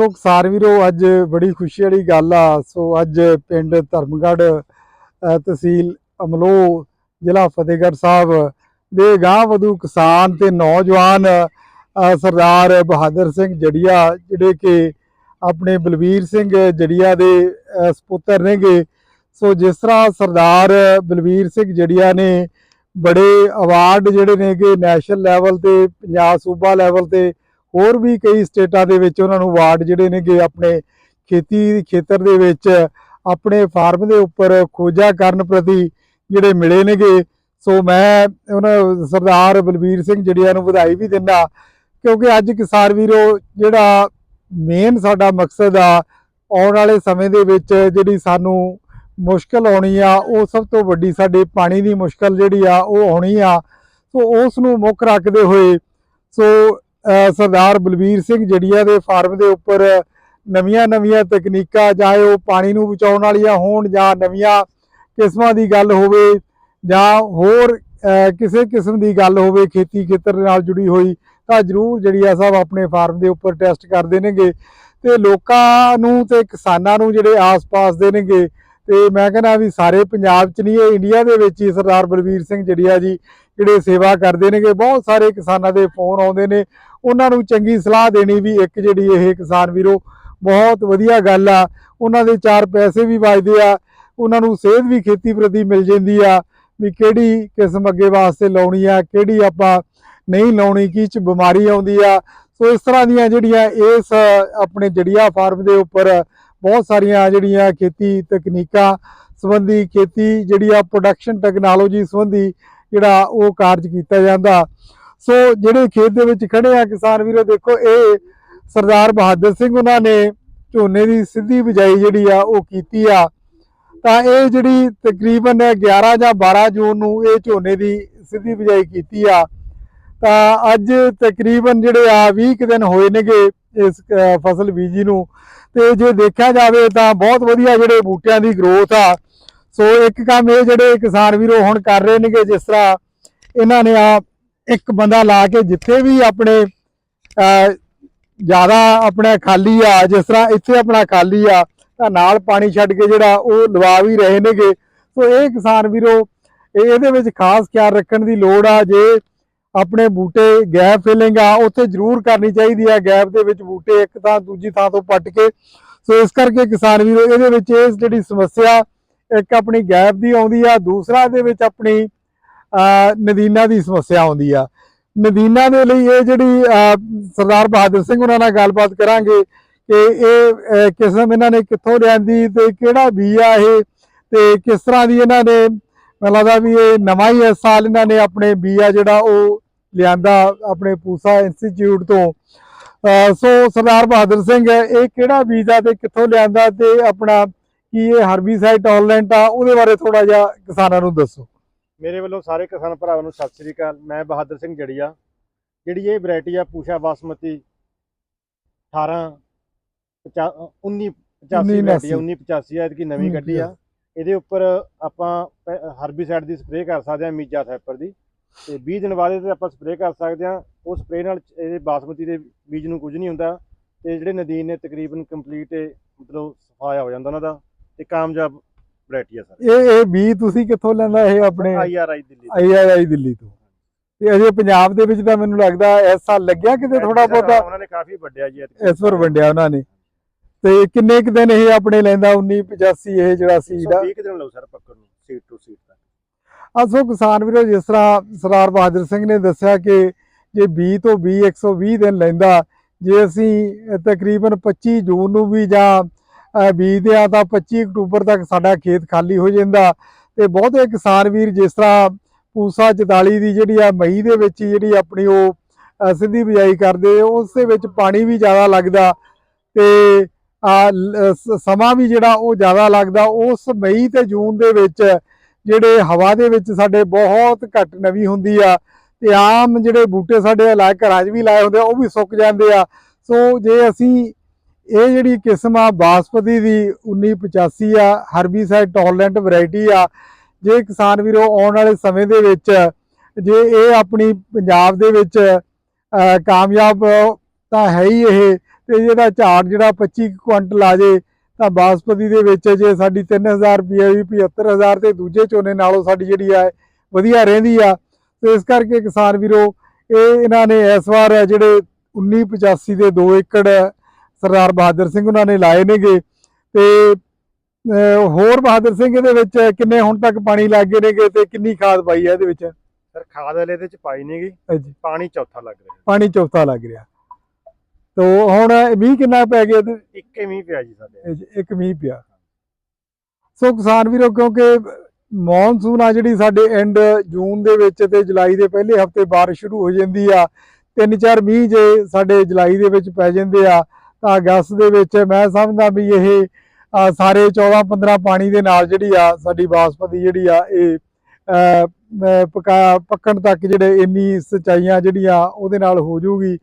ਸੋ ਕਿਸਾਨ ਵੀਰੋ ਅੱਜ ਬੜੀ ਖੁਸ਼ੀ ਵਾਲੀ ਗੱਲ ਆ। ਸੋ ਅੱਜ ਪਿੰਡ ਧਰਮਗੜ੍ਹ ਤਹਿਸੀਲ ਅਮਲੋ ਜ਼ਿਲ੍ਹਾ ਫਤਿਹਗੜ੍ਹ ਸਾਹਿਬ ਦੇ ਗਾਂ ਵਧੂ ਕਿਸਾਨ ਤੇ ਨੌਜਵਾਨ ਸਰਦਾਰ ਬਹਾਦਰ ਸਿੰਘ ਜੜੀਆ ਜਿਹੜੇ ਕਿ ਆਪਣੇ ਬਲਵੀਰ ਸਿੰਘ ਜੜੀਆ ਦੇ ਅ, ਸਪੁੱਤਰ ਨੇਗੇ। ਸੋ ਜਿਸ ਤਰ੍ਹਾਂ ਸਰਦਾਰ ਬਲਵੀਰ ਸਿੰਘ ਜੜੀਆ ਨੇ ਬੜੇ ਅਵਾਰਡ ਜਿਹੜੇ ਨੇਗੇ ਨੈਸ਼ਨਲ ਲੈਵਲ ਤੇ ਪੰਜਾਬ ਸੂਬਾ ਲੈਵਲ ਤੇ ਹੋਰ ਵੀ ਕਈ ਸਟੇਟਾਂ ਦੇ ਵਿੱਚ ਉਹਨਾਂ ਨੂੰ ਵਾਰਡ ਜਿਹੜੇ ਨੇਗੇ ਆਪਣੇ ਖੇਤੀ ਖੇਤਰ ਦੇ ਵਿੱਚ ਆਪਣੇ ਫਾਰਮ ਦੇ ਉੱਪਰ ਖੋਜਾਂ ਕਰਨ ਪ੍ਰਤੀ ਜਿਹੜੇ ਮਿਲੇ ਨੇਗੇ। ਸੋ ਮੈਂ ਉਹਨਾਂ ਸਰਦਾਰ ਬਲਬੀਰ ਸਿੰਘ ਜੜੀਆ ਨੂੰ ਵਧਾਈ ਵੀ ਦਿੰਦਾ, ਕਿਉਂਕਿ ਅੱਜ ਕਿਸਾਨ ਵੀਰੋ ਜਿਹੜਾ ਮੇਨ ਸਾਡਾ ਮਕਸਦ ਆ, ਆਉਣ ਵਾਲੇ ਸਮੇਂ ਦੇ ਵਿੱਚ ਜਿਹੜੀ ਸਾਨੂੰ ਮੁਸ਼ਕਲ ਆਉਣੀ ਆ, ਉਹ ਸਭ ਤੋਂ ਵੱਡੀ ਸਾਡੇ ਪਾਣੀ ਦੀ ਮੁਸ਼ਕਲ ਜਿਹੜੀ ਆ, ਉਹ ਆਉਣੀ ਆ। ਸੋ ਉਸ ਨੂੰ ਮੁੱਖ ਰੱਖਦੇ ਹੋਏ, ਸੋ ਸਰਦਾਰ ਬਲਬੀਰ ਸਿੰਘ ਜੜੀਆ ਦੇ ਫਾਰਮ ਦੇ ਉੱਪਰ ਨਵੀਆਂ-ਨਵੀਆਂ ਤਕਨੀਕਾਂ, ਚਾਹੇ ਉਹ ਪਾਣੀ ਨੂੰ ਬਚਾਉਣ ਵਾਲੀਆਂ ਹੋਣ ਜਾਂ ਨਵੀਆਂ ਕਿਸਮਾਂ ਦੀ ਗੱਲ ਹੋਵੇ ਜਾਂ ਹੋਰ ਕਿਸੇ ਕਿਸਮ ਦੀ ਗੱਲ ਹੋਵੇ, ਖੇਤੀ ਖੇਤਰ ਨਾਲ ਜੁੜੀ ਹੋਈ, ਤਾਂ ਜ਼ਰੂਰ ਜੜੀਆ ਸਾਹਿਬ ਆਪਣੇ ਫਾਰਮ ਦੇ ਉੱਪਰ ਟੈਸਟ ਕਰਦੇ ਨੇਗੇ ਤੇ ਲੋਕਾਂ ਨੂੰ ਤੇ ਕਿਸਾਨਾਂ ਨੂੰ ਜਿਹੜੇ ਆਸ-ਪਾਸ ਦੇ ਨੇਗੇ ਤੇ ਮੈਂ ਕਹਿੰਦਾ ਵੀ ਸਾਰੇ ਪੰਜਾਬ 'ਚ ਨਹੀਂ, ਇਹ ਇੰਡੀਆ ਦੇ ਵਿੱਚ ਹੀ ਸਰਦਾਰ ਬਲਵੀਰ ਸਿੰਘ ਜੜੀਆ ਜੀ ਜਿਹੜੇ ਸੇਵਾ ਕਰਦੇ ਨੇਗੇ, ਬਹੁਤ ਸਾਰੇ ਕਿਸਾਨਾਂ ਦੇ ਫੋਨ ਆਉਂਦੇ ਨੇ ਉਹਨਾਂ ਨੂੰ ਚੰਗੀ ਸਲਾਹ ਦੇਣੀ ਵੀ ਇੱਕ ਜਿਹੜੀ ਇਹ ਕਿਸਾਨ ਵੀਰੋ, ਬਹੁਤ ਵਧੀਆ ਗੱਲ ਆ। ਉਹਨਾਂ ਦੇ ਚਾਰ ਪੈਸੇ ਵੀ ਬਚਦੇ ਆ, ਉਹਨਾਂ ਨੂੰ ਸੇਧ ਵੀ ਖੇਤੀ ਪ੍ਰਤੀ ਮਿਲ ਜਾਂਦੀ ਆ, ਵੀ ਕਿਹੜੀ ਕਿਸਮ ਅੱਗੇ ਵਾਸਤੇ ਲਾਉਣੀ ਆ, ਕਿਹੜੀ ਆਪਾਂ ਨਹੀਂ ਲਾਉਣੀ, ਕੀ ਚ ਬਿਮਾਰੀ ਆਉਂਦੀ ਆ। ਸੋ ਇਸ ਤਰ੍ਹਾਂ ਦੀਆਂ ਜਿਹੜੀਆਂ ਇਸ ਆਪਣੇ ਜੜੀਆ ਫਾਰਮ ਦੇ ਉੱਪਰ ਬਹੁਤ ਸਾਰੀਆਂ ਜਿਹੜੀਆਂ ਖੇਤੀ ਤਕਨੀਕਾਂ ਸੰਬੰਧੀ ਖੇਤੀ ਜਿਹੜੀ ਆ ਪ੍ਰੋਡਕਸ਼ਨ ਟੈਕਨੋਲੋਜੀ ਸੰਬੰਧੀ ਜਿਹੜਾ ਉਹ ਕਾਰਜ ਕੀਤਾ ਜਾਂਦਾ। ਸੋ ਜਿਹੜੇ ਖੇਤ ਦੇ ਵਿੱਚ ਖੜੇ ਆ ਕਿਸਾਨ ਵੀਰੋ, ਦੇਖੋ ਇਹ ਸਰਦਾਰ ਬਹਾਦਰ ਸਿੰਘ ਉਹਨਾਂ ਨੇ ਝੋਨੇ ਦੀ ਸਿੱਧੀ ਬਿਜਾਈ ਜਿਹੜੀ ਆ ਉਹ ਕੀਤੀ ਆ। ਤਾਂ ਇਹ ਜਿਹੜੀ ਤਕਰੀਬਨ 11 ਜਾਂ 12 ਜੂਨ ਨੂੰ ਇਹ ਝੋਨੇ ਦੀ ਸਿੱਧੀ ਬਿਜਾਈ ਕੀਤੀ ਆ। ਤਾਂ ਅੱਜ ਤਕਰੀਬਨ ਜਿਹੜੇ ਆ 20 ਕੁ ਦਿਨ ਹੋਏ ਨੇਗੇ ਇਸ ਫਸਲ ਬੀਜੀ ਨੂੰ। ਤੇ ਜੇ ਦੇਖਿਆ ਜਾਵੇ ਤਾਂ ਬਹੁਤ ਵਧੀਆ ਜਿਹੜੇ ਬੂਟਿਆਂ ਦੀ ਗਰੋਥ ਆ। ਸੋ ਇੱਕ ਕੰਮ ਇਹ ਜਿਹੜੇ ਕਿਸਾਨ ਵੀਰੋ ਹੁਣ ਕਰ ਰਹੇ ਨੇਗੇ, ਜਿਸ ਤਰ੍ਹਾਂ ਇਹਨਾਂ ਨੇ ਆ ਇੱਕ ਬੰਦਾ ਲਾ ਕੇ ਜਿੱਥੇ ਵੀ ਆਪਣੇ ਜ਼ਿਆਦਾ ਆਪਣਾ ਖਾਲੀ ਆ, ਜਿਸ ਤਰ੍ਹਾਂ ਇੱਥੇ ਆਪਣਾ ਖਾਲੀ ਆ, ਤਾਂ ਨਾਲ ਪਾਣੀ ਛੱਡ ਕੇ ਜਿਹੜਾ ਉਹ ਲਵਾ ਵੀ ਰਹੇ ਨੇਗੇ। ਸੋ ਇਹ ਕਿਸਾਨ ਵੀਰੋ, ਇਹ- ਇਹਦੇ ਵਿੱਚ ਖਾਸ ਖਿਆਲ ਰੱਖਣ ਦੀ ਲੋੜ ਆ, ਜੇ ਆਪਣੇ ਬੂਟੇ ਗੈਪ ਫਿਲਿੰਗ ਆ ਉੱਥੇ ਜ਼ਰੂਰ ਕਰਨੀ ਚਾਹੀਦੀ ਆ, ਗੈਪ ਦੇ ਵਿੱਚ ਬੂਟੇ ਇੱਕ ਥਾਂ, ਦੂਜੀ ਥਾਂ ਤੋਂ ਪੱਟ ਕੇ। ਸੋ ਇਸ ਕਰਕੇ ਕਿਸਾਨ ਵੀਰੋ, ਇਹਦੇ ਵਿੱਚ ਇਸ ਜਿਹੜੀ ਸਮੱਸਿਆ, ਇੱਕ ਆਪਣੀ ਗੈਪ ਦੀ ਆਉਂਦੀ ਆ, ਦੂਸਰਾ ਇਹਦੇ ਵਿੱਚ ਆਪਣੀ ਨਦੀਨਾਂ ਦੀ ਸਮੱਸਿਆ ਆਉਂਦੀ ਆ। ਨਦੀਨਾਂ ਦੇ ਲਈ ਇਹ ਜਿਹੜੀ ਸਰਦਾਰ ਬਹਾਦਰ ਸਿੰਘ ਉਹਨਾਂ ਨਾਲ ਗੱਲਬਾਤ ਕਰਾਂਗੇ ਕਿ ਇਹ ਕਿਸਮ ਇਹਨਾਂ ਨੇ ਕਿੱਥੋਂ ਲਿਆਂਦੀ ਤੇ ਕਿਹੜਾ ਬੀ ਆ ਇਹ ਤੇ ਕਿਸ ਤਰ੍ਹਾਂ ਦੀ ਇਹਨਾਂ ਨੇ ਮੈਨੂੰ ਲੱਗਦਾ ਵੀ ਇਹ ਨਵਾਂ ਹੀ ਇਸ ਸਾਲ ਇਹਨਾਂ ਨੇ ਆਪਣੇ ਬੀ ਆ ਜਿਹੜਾ ਉਹ ਲਿਆਂਦਾ ਆਪਣੇ ਪੂਸਾ ਇੰਸਟੀਚਿਊਟ ਤੋਂ। ਸੋ ਸਰਦਾਰ ਬਹਾਦਰ ਸਿੰਘ, ਇਹ ਕਿਹੜਾ ਬੀਜ ਆ ਤੇ ਕਿੱਥੋਂ ਲਿਆਂਦਾ ਤੇ ਆਪਣਾ ਕੀ ਇਹ ਹਰਬੀਸਾਈਡ ਟੋਲਰੈਂਟ ਆ ਉਹਦੇ ਬਾਰੇ ਥੋੜਾ ਜਿਹਾ ਕਿਸਾਨਾਂ ਨੂੰ ਦੱਸੋ। ਮੇਰੇ ਵੱਲੋਂ ਸਾਰੇ ਕਿਸਾਨ ਭਰਾਵਾਂ ਨੂੰ ਸਤਿ ਸ੍ਰੀ ਅਕਾਲ। ਮੈਂ ਬਹਾਦਰ ਸਿੰਘ ਜੜੀਆ। ਜਿਹੜੀ ਇਹ ਵੈਰਾਈਟੀ ਆ ਪੂਸ਼ਾ ਬਾਸਮਤੀ 18 19 85 ਵੈਰਾਈਟੀ ਆ 1985 ਆ ਇਹਦੀ ਨਵੀਂ ਕੱਢੀ ਆ। ਇਹਦੇ ਉੱਪਰ ਆਪਾਂ ਹਰਬੀਸਾਈਡ ਦੀ ਸਪਰੇਅ ਕਰ ਸਕਦੇ ਆ ਮੀਜਾ ਥੈਪਰ ਦੀ। ਤੇ 20 ਦਿਨ ਬਾਅਦ ਇਹ ਤੇ ਆਪਾਂ ਸਪਰੇਅ ਕਰ ਸਕਦੇ ਆ। ਉਹ ਸਪਰੇਅ ਨਾਲ ਇਹ ਬਾਸਮਤੀ ਦੇ ਬੀਜ ਨੂੰ ਕੁਝ ਨਹੀਂ ਹੁੰਦਾ। ਤੇ ਜਿਹੜੇ ਨਦੀਨ ਨੇ ਤਕਰੀਬਨ ਕੰਪਲੀਟ ਮਤਲਬ ਸਫਾਇਆ ਹੋ ਜਾਂਦਾ ਉਹਨਾਂ ਦਾ। ਤੇ ਕਾਮਯਾਬ ਵੈਰਾਈਟੀ ਆ ਸਰ। ਇਹ ਇਹ ਬੀ ਤੁਸੀਂ ਕਿੱਥੋਂ ਲੈਂਦਾ ਇਹ ਆਪਣੇ ਆਈਆਰਆਈ ਦਿੱਲੀ ਤੋਂ। ਆਈਆਈਆਈ ਦਿੱਲੀ ਤੋਂ। ਤੇ ਅਜੇ ਪੰਜਾਬ ਦੇ ਵਿੱਚ ਤਾਂ ਮੈਨੂੰ ਲੱਗਦਾ ਇਸ ਸਾਲ ਲੱਗਿਆ ਕਿਤੇ ਥੋੜਾ ਬਹੁਤਾ? ਉਹਨਾਂ ਨੇ ਕਾਫੀ ਵੱਡਿਆ ਜੀ ਐਤਕੀ। ਇਸ ਵਾਰ ਵੰਡਿਆ ਉਹਨਾਂ ਨੇ। ਤੇ ਕਿੰਨੇ ਕੁ ਦਿਨ ਇਹ ਆਪਣੇ ਲੈਂਦਾ? 1985 ਇਹ ਜਿਹੜਾ ਸੀਡ ਆ? 120 ਕੁ ਦਿਨ ਲਓ ਸਰ ਪੱਕਣ ਨੂੰ ਟੂ ਤੱਕ। ਅਸੋ ਕਿਸਾਨ ਵੀਰੋ ਜਿਸ ਤਰ੍ਹਾਂ ਸਰਦਾਰ ਬਹਾਦਰ ਸਿੰਘ ਨੇ ਦੱਸਿਆ ਕਿ ਜੇ 20 ਤੋਂ 20 120 ਦਿਨ ਲੈਂਦਾ ਜੇ ਅਸੀਂ ਤਕਰੀਬਨ 25 ਜੂਨ ਨੂੰ ਵੀ ਜਾਂ ਬੀਜਦੇ ਆ ਤਾਂ 25 ਅਕਤੂਬਰ ਤੱਕ ਸਾਡਾ ਖੇਤ ਖਾਲੀ ਹੋ ਜਾਂਦਾ ਤੇ ਬਹੁਤੇ ਕਿਸਾਨ ਵੀਰ ਜਿਸ ਤਰ੍ਹਾਂ ਪੂਸਾ 44 ਦੀ ਜਿਹੜੀ ਆ ਮਈ ਦੇ ਵਿੱਚ ਹੀ ਜਿਹੜੀ ਆਪਣੀ ਉਹ ਸਿੱਧੀ ਬਿਜਾਈ ਕਰਦੇ, ਉਸ ਦੇ ਵਿੱਚ ਪਾਣੀ ਵੀ ਜ਼ਿਆਦਾ ਲੱਗਦਾ ਤੇ ਸਮਾਂ ਵੀ ਜਿਹੜਾ ਉਹ ਜ਼ਿਆਦਾ ਲੱਗਦਾ, ਉਸ ਮਈ ਤੇ ਜੂਨ ਦੇ ਵਿੱਚ ਜਿਹੜੇ ਹਵਾ ਦੇ ਵਿੱਚ ਸਾਡੇ ਬਹੁਤ ਘੱਟ ਨਵੀਂ ਹੁੰਦੀ ਆ ਤੇ ਆਮ ਜਿਹੜੇ ਬੂਟੇ ਸਾਡੇ ਲਾ ਘਰਾਂ 'ਚ ਵੀ ਲਾਏ ਹੁੰਦੇ ਆ, ਉਹ ਵੀ ਸੁੱਕ ਜਾਂਦੇ ਆ। ਸੋ ਜੇ ਅਸੀਂ ਇਹ ਜਿਹੜੀ ਕਿਸਮ ਆ, ਬਾਸਪਤੀ ਦੀ 1985 ਆ, ਹਰਬੀਸਾਈਡ ਟੋਲਰੈਂਟ ਵੈਰਾਈਟੀ ਆ। ਜੇ ਕਿਸਾਨ ਵੀਰੋ ਆਉਣ ਵਾਲੇ ਸਮੇਂ ਦੇ ਵਿੱਚ, ਜੇ ਇਹ ਆਪਣੀ ਪੰਜਾਬ ਦੇ ਵਿੱਚ ਕਾਮਯਾਬ ਤਾਂ ਹੈ ਹੀ ਇਹ, ਤੇ ਇਹਦਾ ਝਾੜ ਜਿਹੜਾ 25 ਕੁਇੰਟਲ ਆ ਜੇ, ਤਾਂ ਬਾਸਪਤੀ ਦੇ ਵਿੱਚ ਜੇ ਸਾਡੀ 3000 ਰੁਪਏ ਵੀ 75000 ਤੇ ਦੂਜੇ ਝੋਨੇ ਨਾਲੋਂ ਸਾਡੀ ਜਿਹੜੀ ਆ, ਵਧੀਆ ਰਹਿੰਦੀ ਆ। ਤੇ ਇਸ ਕਰਕੇ ਕਿਸਾਨ ਵੀਰੋ, ਇਹ ਇਹਨਾਂ ਨੇ ਇਸ ਵਾਰ ਜਿਹੜੇ 1985 ਦੇ 2 ਏਕੜ ਸਰਦਾਰ ਬਹਾਦਰ ਸਿੰਘ ਉਹਨਾਂ ਨੇ ਲਾਏ ਨੇਗੇ ਤੇ ਹੋਰ ਬਹਾਦਰ ਸਿੰਘ ਇਹਦੇ ਵਿੱਚ ਕਿੰਨੇ ਹੁਣ ਤੱਕ ਪਾਣੀ ਲੱਗ ਗਏ ਨੇਗੇ ਤੇ ਕਿੰਨੀ ਖਾਦ ਪਾਈ ਹੈ ਇਹਦੇ ਵਿੱਚ? ਸਰ ਖਾਦ ਵਾਲੇ ਇਹਦੇ ਚ ਪਾਈ ਨਹੀਂਗੀ ਪਾਣੀ ਚੌਥਾ ਲੱਗ ਰਿਹਾ। ਪਾਣੀ ਚੌਥਾ ਲੱਗ ਰਿਹਾ। ਤੋ ਹੁਣ ਮੀਂਹ ਕਿੰਨਾ ਪੈ ਗਿਆ ਤੇ ਇੱਕੇ ਮੀਂਹ ਪਿਆ ਜੀ ਸਾਡੇ। ਇੱਕ ਮੀਂਹ ਪਿਆ। ਸੋ ਕਿਸਾਨ ਵੀਰੋ ਕਿਉਂਕਿ ਮੌਨਸੂਨ ਆ ਜਿਹੜੀ ਸਾਡੇ ਐਂਡ ਜੂਨ ਦੇ ਵਿੱਚ ਤੇ ਜੁਲਾਈ ਦੇ ਪਹਿਲੇ ਹਫ਼ਤੇ ਬਾਰਿਸ਼ ਸ਼ੁਰੂ ਹੋ ਜਾਂਦੀ ਆ ਤਿੰਨ ਚਾਰ ਮੀਂਹ ਜੇ ਸਾਡੇ ਜੁਲਾਈ ਦੇ ਵਿੱਚ ਪੈ ਜਾਂਦੇ ਆ ਤਾਂ ਅਗਸਤ ਦੇ ਵਿੱਚ ਮੈਂ ਸਮਝਦਾ ਵੀ ਇਹ ਸਾਰੇ 14 15 ਪਾਣੀ ਦੇ ਨਾਲ ਜਿਹੜੀ ਆ ਸਾਡੀ ਬਾਸਪਤੀ ਜਿਹੜੀ ਆ ਇਹ ਪਕਾ, ਪੱਕਣ ਤੱਕ ਜਿਹੜੇ ਇੰਨੀ ਸਚਾਈਆਂ ਜਿਹੜੀਆਂ ਉਹਦੇ ਨਾਲ ਹੋ ਜੂਗੀ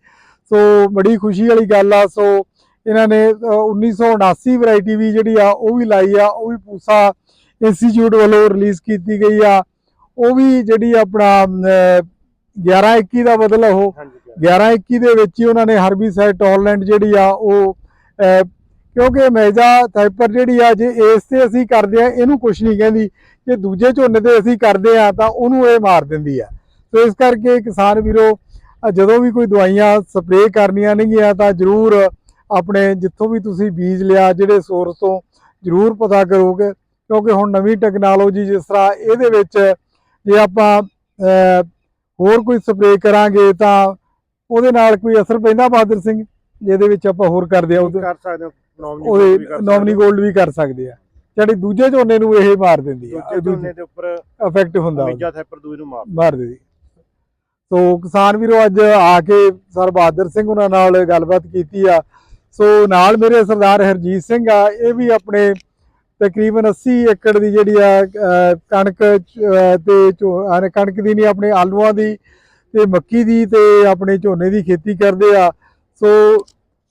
ਸੋ ਬੜੀ ਖੁਸ਼ੀ ਵਾਲੀ ਗੱਲ ਆ। ਸੋ ਇਹਨਾਂ ਨੇ, ਅਹ 1979 ਵੈਰਾਈਟੀ ਵੀ ਜਿਹੜੀ ਆ ਉਹ ਵੀ ਲਾਈ ਆ। ਉਹ ਵੀ ਪੂਸਾ ਇੰਸਟੀਚਿਊਟ ਵੱਲੋਂ ਰਿਲੀਜ਼ ਕੀਤੀ ਗਈ ਆ। ਉਹ ਵੀ ਜਿਹੜੀ ਆਪਣਾ 11 21 ਦਾ ਬਦਲ ਉਹ। ਹਾਂਜੀ 11 21 ਦੇ ਵਿੱਚ ਹੀ ਉਹਨਾਂ ਨੇ ਹਰਬੀਸਾਈਡ ਟੋਲਰੈਂਟ ਜਿਹੜੀ ਆ ਉਹ ਕਿਉਂਕਿ ਮੈਜਾ ਥਾਈਪਰ ਜਿਹੜੀ ਆ, ਜੇ ਇਸ ਤੇ ਅਸੀਂ ਕਰਦੇ ਆ, ਇਹਨੂੰ ਕੁਝ ਨਹੀਂ ਕਹਿੰਦੀ। ਜੇ ਦੂਜੇ ਝੋਨੇ ਤੇ ਅਸੀਂ ਕਰਦੇ ਆ, ਤਾਂ ਉਹਨੂੰ ਇਹ ਮਾਰ ਦਿੰਦੀ ਆ। ਸੋ ਇਸ ਕਰਕੇ ਕਿਸਾਨ ਵੀਰੋ ਜਦੋਂ ਵੀ ਕੋਈ ਦਵਾਈਆਂ ਸਪਰੇਅ ਕਰਨੀਆਂ ਨੇਗੀਆਂ, ਤਾਂ ਜ਼ਰੂਰ ਆਪਣੇ ਜਿੱਥੋਂ ਵੀ ਤੁਸੀਂ ਬੀਜ ਲਿਆ, ਜਿਹੜੇ ਸੋਰਸ ਤੋਂ ਜ਼ਰੂਰ ਪਤਾ ਕਰੋਗੇ। ਕਿਉਂਕਿ ਹੁਣ ਨਵੀਂ ਟੈਕਨੋਲੋਜੀ ਜਿਸ ਤਰ੍ਹਾਂ ਇਹਦੇ ਵਿੱਚ ਜੇ ਆਪਾਂ ਹੋਰ ਕੋਈ ਸਪਰੇਅ ਕਰਾਂਗੇ, ਤਾਂ ਉਹਦੇ ਨਾਲ ਕੋਈ ਅਸਰ ਪੈਂਦਾ ਬਹਾਦਰ ਸਿੰਘ ਜਿਹਦੇ ਵਿੱਚ ਆਪਾਂ ਹੋਰ ਕਰਦੇ ਆ ਕਰ ਸਕਦੇ ਹੋ ਨੋਮਨੀ ਨੋਮਨੀ ਗੋਲਡ ਵੀ ਕਰ ਸਕਦੇ ਆ। ਜਿਹੜੀ ਦੂਜੇ ਝੋਨੇ ਨੂੰ ਇਹ ਮਾਰ ਦਿੰਦੀ ਆ ਦੂਜੇ ਝੋਨੇ ਦੇ ਉੱਪਰ ਇਫੈਕਟ ਹੁੰਦਾ। ਅਮੀਜਾ ਥੈਪਰ ਦੂਈ ਨੂੰ ਮਾਰ ਮਾਰ ਦੇ ਸੋ ਕਿਸਾਨ ਵੀਰੋ ਅੱਜ ਆ ਕੇ ਸਰ ਬਹਾਦਰ ਸਿੰਘ ਉਹਨਾਂ ਨਾਲ ਗੱਲਬਾਤ ਕੀਤੀ ਆ। ਸੋ ਨਾਲ ਮੇਰੇ ਸਰਦਾਰ ਹਰਜੀਤ ਸਿੰਘ ਆ ਇਹ ਵੀ ਆਪਣੇ ਤਕਰੀਬਨ 80 ਏਕੜ ਦੀ ਜਿਹੜੀ ਆ ਕਣਕ ਤੇ ਕਣਕ ਦੀ ਨਹੀਂ ਆਪਣੇ ਆਲੂਆਂ ਦੀ ਤੇ ਮੱਕੀ ਦੀ ਤੇ ਆਪਣੇ ਝੋਨੇ ਦੀ ਖੇਤੀ ਕਰਦੇ ਆ। ਸੋ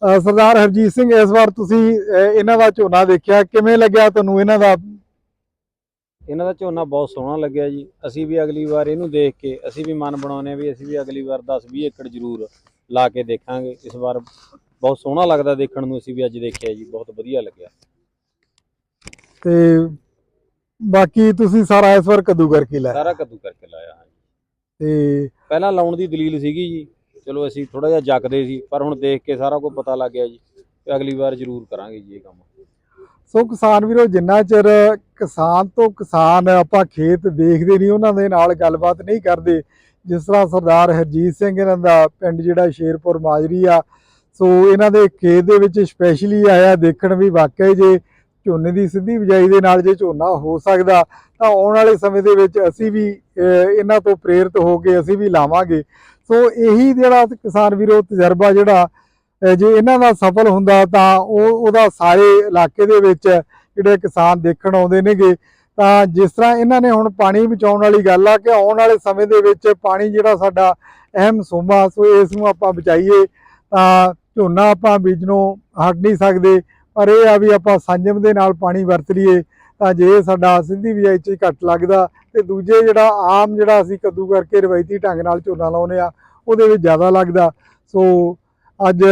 ਸਰਦਾਰ ਹਰਜੀਤ ਸਿੰਘ ਇਸ ਵਾਰ ਤੁਸੀਂ ਇਹਨਾਂ ਦਾ ਝੋਨਾ ਦੇਖਿਆ ਕਿਵੇਂ ਲੱਗਿਆ ਤੁਹਾਨੂੰ ਇਹਨਾਂ ਦਾ? ਇਹਨਾਂ ਦਾ ਝੋਨਾ ਬਹੁਤ ਸੋਹਣਾ ਲੱਗਿਆ ਜੀ। ਅਸੀਂ ਵੀ ਅਗਲੀ ਵਾਰ ਇਹਨੂੰ ਦੇਖ ਕੇ ਅਸੀਂ ਵੀ ਮਨ ਬਣਾਉਨੇ ਆ ਵੀ ਅਸੀਂ ਵੀ ਅਗਲੀ ਵਾਰ 10-20 ਏਕੜ ਜ਼ਰੂਰ ਲਾ ਕੇ ਦੇਖਾਂਗੇ। ਇਸ ਵਾਰ ਬਹੁਤ ਸੋਹਣਾ ਲੱਗਦਾ ਦੇਖਣ ਨੂੰ ਅਸੀਂ ਵੀ ਅੱਜ ਦੇਖਿਆ ਜੀ ਬਹੁਤ ਵਧੀਆ ਲੱਗਿਆ। ਤੇ ਬਾਕੀ ਤੁਸੀਂ ਸਾਰਾ ਇਸ ਵਾਰ ਕੱਦੂ ਕਰਕੇ ਲਾਇਆ? ਸਾਰਾ ਕੱਦੂ ਕਰਕੇ ਲਾਇਆ ਤੇ ਪਹਿਲਾਂ ਲਾਉਣ ਦੀ ਦਲੀਲ ਸੀਗੀ ਜੀ। ਚਲੋ ਅਸੀਂ ਥੋੜਾ ਜਿਹਾ ਜੱਕਦੇ ਸੀ ਪਰ ਹੁਣ ਦੇਖ ਕੇ ਸਾਰਾ ਕੁਝ ਪਤਾ ਲੱਗ ਗਿਆ ਜੀ। ਤੇ ਅਗਲੀ ਵਾਰ ਜ਼ਰੂਰ ਕਰਾਂਗੇ ਜੀ ਇਹ ਕੰਮ। ਸੋ ਕਿਸਾਨ ਵੀਰੋ ਜਿੰਨਾ ਚਿਰ ਕਿਸਾਨ ਤੋਂ ਕਿਸਾਨ ਆਪਾਂ ਖੇਤ ਦੇਖਦੇ ਨਹੀਂ ਉਹਨਾਂ ਦੇ ਨਾਲ ਗੱਲਬਾਤ ਨਹੀਂ ਕਰਦੇ ਜਿਸ ਤਰ੍ਹਾਂ ਸਰਦਾਰ ਹਰਜੀਤ ਸਿੰਘ ਇਹਨਾਂ ਦਾ ਪਿੰਡ ਜਿਹੜਾ ਸ਼ੇਰਪੁਰ ਮਾਜਰੀ ਆ ਸੋ ਇਹਨਾਂ ਦੇ ਖੇਤ ਦੇ ਵਿੱਚ ਸਪੈਸ਼ਲੀ ਆਇਆ ਦੇਖਣ ਵੀ ਵਾਕਿਆ ਜੇ ਝੋਨੇ ਦੀ ਸਿੱਧੀ ਬਿਜਾਈ ਦੇ ਨਾਲ ਜੇ ਝੋਨਾ ਹੋ ਸਕਦਾ, ਤਾਂ ਆਉਣ ਵਾਲੇ ਸਮੇਂ ਦੇ ਵਿੱਚ ਅਸੀਂ ਵੀ ਇਹਨਾਂ ਤੋਂ ਪ੍ਰੇਰਿਤ ਹੋ ਕੇ ਅਸੀਂ ਵੀ ਲਾਵਾਂਗੇ। ਸੋ ਇਹੀ ਜਿਹੜਾ ਕਿਸਾਨ ਵੀਰੋ ਤਜਰਬਾ ਜਿਹੜਾ ਜੇ ਇਹਨਾਂ ਦਾ ਸਫਲ ਹੁੰਦਾ ਤਾਂ ਉਹ, ਉਹਦਾ ਸਾਰੇ ਇਲਾਕੇ ਦੇ ਵਿੱਚ ਜਿਹੜੇ ਕਿਸਾਨ ਦੇਖਣ ਆਉਂਦੇ ਨੇਗੇ। ਤਾਂ ਜਿਸ ਤਰ੍ਹਾਂ ਇਹਨਾਂ ਨੇ ਹੁਣ ਪਾਣੀ ਬਚਾਉਣ ਵਾਲੀ ਗੱਲ ਆ ਕਿ ਆਉਣ ਵਾਲੇ ਸਮੇਂ ਦੇ ਵਿੱਚ ਪਾਣੀ ਜਿਹੜਾ ਸਾਡਾ ਅਹਿਮ ਸੋਮਾ, ਸੋ ਇਸ ਨੂੰ ਆਪਾਂ ਬਚਾਈਏ ਤਾਂ ਝੋਨਾ ਆਪਾਂ ਬੀਜਣੋਂ ਹਟ ਨਹੀਂ ਸਕਦੇ। ਪਰ ਇਹ ਆ ਵੀ ਆਪਾਂ ਸੰਜਮ ਦੇ ਨਾਲ ਪਾਣੀ ਵਰਤ ਲਈਏ, ਤਾਂ ਜੇ ਸਾਡਾ ਸਿੱਧੀ ਬਿਜਾਈ 'ਚ ਘੱਟ ਲੱਗਦਾ, ਤੇ ਦੂਜੇ ਜਿਹੜਾ ਆਮ ਜਿਹੜਾ ਅਸੀਂ ਕੱਦੂ ਕਰਕੇ ਰਵਾਇਤੀ ਢੰਗ ਨਾਲ ਝੋਨਾ ਲਾਉਂਦੇ ਆ ਉਹਦੇ ਵਿੱਚ ਜ਼ਿਆਦਾ ਲੱਗਦਾ। ਸੋ ਅੱਜ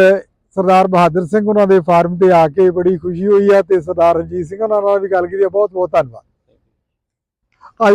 ਸਰਦਾਰ ਬਹਾਦਰ ਸਿੰਘ ਉਹਨਾਂ ਦੇ ਫਾਰਮ ਤੇ ਆ ਕੇ ਬੜੀ ਖੁਸ਼ੀ ਹੋਈ ਆ, ਤੇ ਸਰਦਾਰ ਰਣਜੀਤ ਸਿੰਘ ਉਹਨਾਂ ਨਾਲ ਵੀ ਗੱਲ ਕੀਤੀ ਬਹੁਤ ਬਹੁਤ ਧੰਨਵਾਦ। ਆਜੋ